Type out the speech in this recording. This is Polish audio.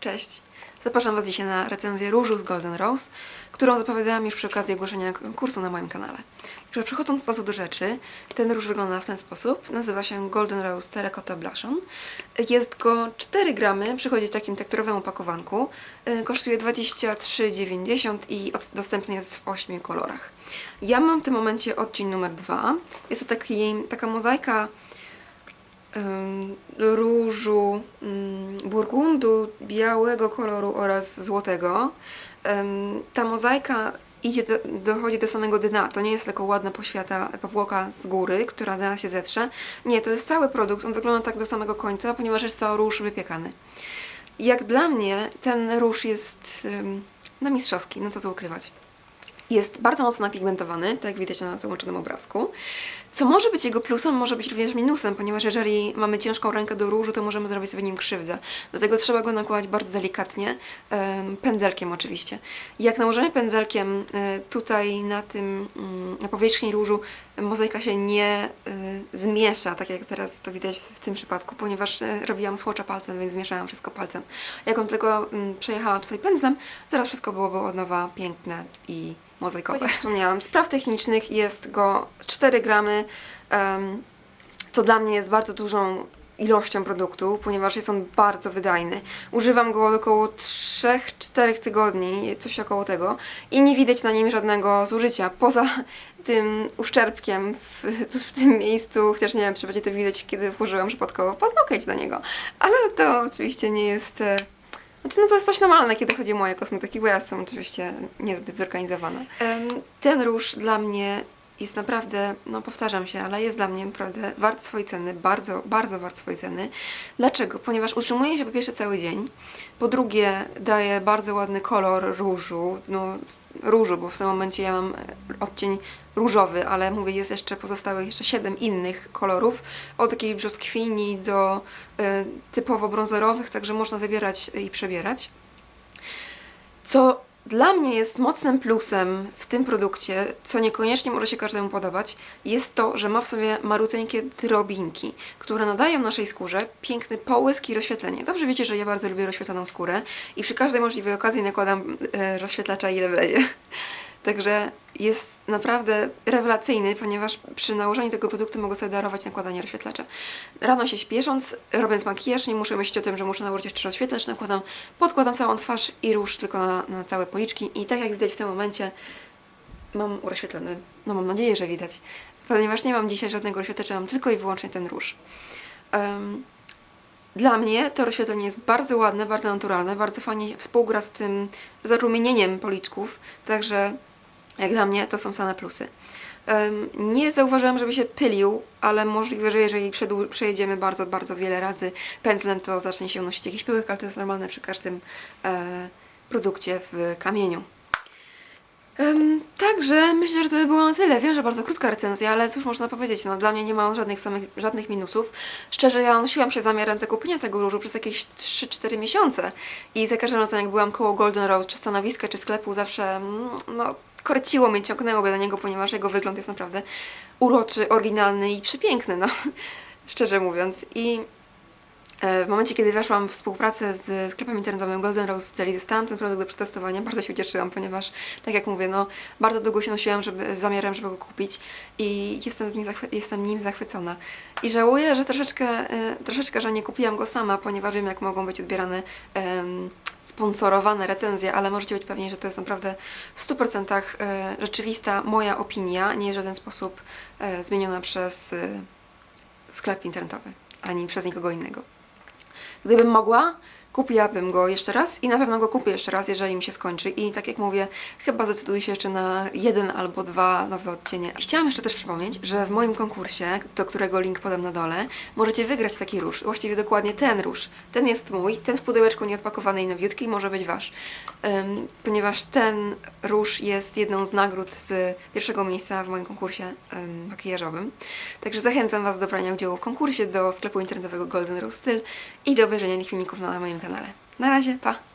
Cześć! Zapraszam Was dzisiaj na recenzję różu z Golden Rose, którą zapowiadałam już przy okazji ogłoszenia konkursu na moim kanale. Także przechodząc od razu do rzeczy, ten róż wygląda w ten sposób. Nazywa się Golden Rose Terracotta Blush On. Jest go 4 gramy, przychodzi w takim tekturowym opakowanku. Y, Kosztuje 23,90 i dostępny jest w 8 kolorach. Ja mam w tym momencie odcień numer 2. Jest to taki, taka mozaika różu, ym, burgundu, białego koloru oraz złotego. Ta mozaika idzie do, dochodzi do samego dna. To nie jest tylko ładna poświata powłoka z góry, która zaraz się zetrze. Nie, to jest cały produkt. On wygląda tak do samego końca, ponieważ jest to róż wypiekany. Jak dla mnie ten róż jest na mistrzowski, no co tu ukrywać. Jest bardzo mocno napigmentowany, tak jak widać na załączonym obrazku. Co może być jego plusem, może być również minusem, ponieważ jeżeli mamy ciężką rękę do różu, to możemy zrobić sobie nim krzywdę. Dlatego trzeba go nakładać bardzo delikatnie, em, pędzelkiem oczywiście. Jak nałożymy pędzelkiem e, tutaj na tym, mm, na powierzchni różu, mozaika się nie e, zmiesza, tak jak teraz to widać w tym przypadku, ponieważ e, robiłam słocza palcem, więc zmieszałam wszystko palcem. Jak on tylko mm, przejechałam tutaj pędzlem, zaraz wszystko byłoby od nowa piękne i mozaikowe. Tak jak wspomniałam, spraw technicznych jest go 4 gramy, em, co dla mnie jest bardzo dużą ilością produktu, ponieważ jest on bardzo wydajny. Używam go od około 3-4 tygodni, coś około tego i nie widać na nim żadnego zużycia, poza tym uszczerbkiem w, w tym miejscu, chociaż nie wiem, czy będzie to widać, kiedy włożyłam przypadkowo paznokieć na niego, ale to oczywiście nie jest... e, znaczy, no to jest coś normalne, kiedy chodzi o moje kosmetyki, bo ja jestem oczywiście niezbyt zorganizowana. Ten róż dla mnie jest naprawdę, no powtarzam się, ale jest dla mnie naprawdę wart swojej ceny, bardzo, bardzo wart swojej ceny. Dlaczego? Ponieważ utrzymuje się po pierwsze cały dzień, po drugie daje bardzo ładny kolor różu, no różu, bo w tym momencie ja mam e, odcień różowy, ale mówię, jest jeszcze pozostałych jeszcze siedem innych kolorów, od jakiejś brzoskwini do e, typowo brązorowych, także można wybierać i przebierać. Co dla mnie jest mocnym plusem w tym produkcie, co niekoniecznie może się każdemu podobać, jest to, że ma w sobie maruteńkie drobinki, które nadają naszej skórze piękny połysk i rozświetlenie. Dobrze wiecie, że ja bardzo lubię rozświetloną skórę i przy każdej możliwej okazji nakładam e, rozświetlacza ile wlezie. Także jest naprawdę rewelacyjny, ponieważ przy nałożeniu tego produktu mogę sobie darować nakładanie rozświetlacza. Rano się śpiesząc, robiąc makijaż, nie muszę myśleć o tym, że muszę nałożyć jeszcze rozświetlacz, nakładam, podkładam całą twarz i róż tylko na, na całe policzki i tak jak widać w tym momencie mam rozświetlony, no mam nadzieję, że widać, ponieważ nie mam dzisiaj żadnego rozświetlacza, mam tylko i wyłącznie ten róż. Em, dla mnie to rozświetlenie jest bardzo ładne, bardzo naturalne, bardzo fajnie współgra z tym zarumienieniem policzków, także jak dla mnie to są same plusy. Nie zauważyłam, żeby się pylił, ale możliwe, że jeżeli przejedziemy bardzo, bardzo wiele razy pędzlem, to zacznie się unosić jakiś pyłek, ale to jest normalne przy każdym e, produkcie w kamieniu. Także myślę, że to by było na tyle. Wiem, że bardzo krótka recenzja, ale cóż można powiedzieć, no dla mnie nie ma on żadnych samych, żadnych minusów. Szczerze, ja nosiłam się zamiarem zakupienia tego różu przez jakieś 3-4 miesiące i za każdym razem jak byłam koło Golden Rose, czy stanowiska, czy sklepu, zawsze mm, no, korciło mnie, ciągnęłoby do niego, ponieważ jego wygląd jest naprawdę uroczy, oryginalny i przepiękny, no, szczerze mówiąc. I W momencie, kiedy weszłam w współpracę z sklepem internetowym Golden Rose Deli, dostałam ten produkt do przetestowania. Bardzo się ucieszyłam, ponieważ, tak jak mówię, no, bardzo długo się nosiłam żeby, z zamiarem, żeby go kupić i jestem, z nim, jestem nim zachwycona. I żałuję, że troszeczkę, e, troszeczkę, że nie kupiłam go sama, ponieważ wiem, jak mogą być odbierane sponsorowane recenzje, ale możecie być pewni, że to jest naprawdę w 100% e, rzeczywista moja opinia, nie w żaden sposób e, zmieniona przez e, sklep internetowy, ani przez nikogo innego. Gdybym mogła, kupiłabym go jeszcze raz i na pewno go kupię jeszcze raz, jeżeli mi się skończy. I tak jak mówię, chyba zdecyduję się jeszcze na jeden albo dwa nowe odcienie. Chciałam jeszcze też przypomnieć, że w moim konkursie, do którego link podam na dole, możecie wygrać taki róż. Właściwie dokładnie ten róż. Ten jest mój, ten w pudełeczku nieodpakowany i nowiutki może być wasz. Ym, ponieważ ten róż jest jedną z nagród z pierwszego miejsca w moim konkursie ym, makijażowym. Także zachęcam Was do brania udziału w konkursie do sklepu internetowego Golden Rose Style i do obejrzenia innych filmików na moim kanale. Na razie, pa!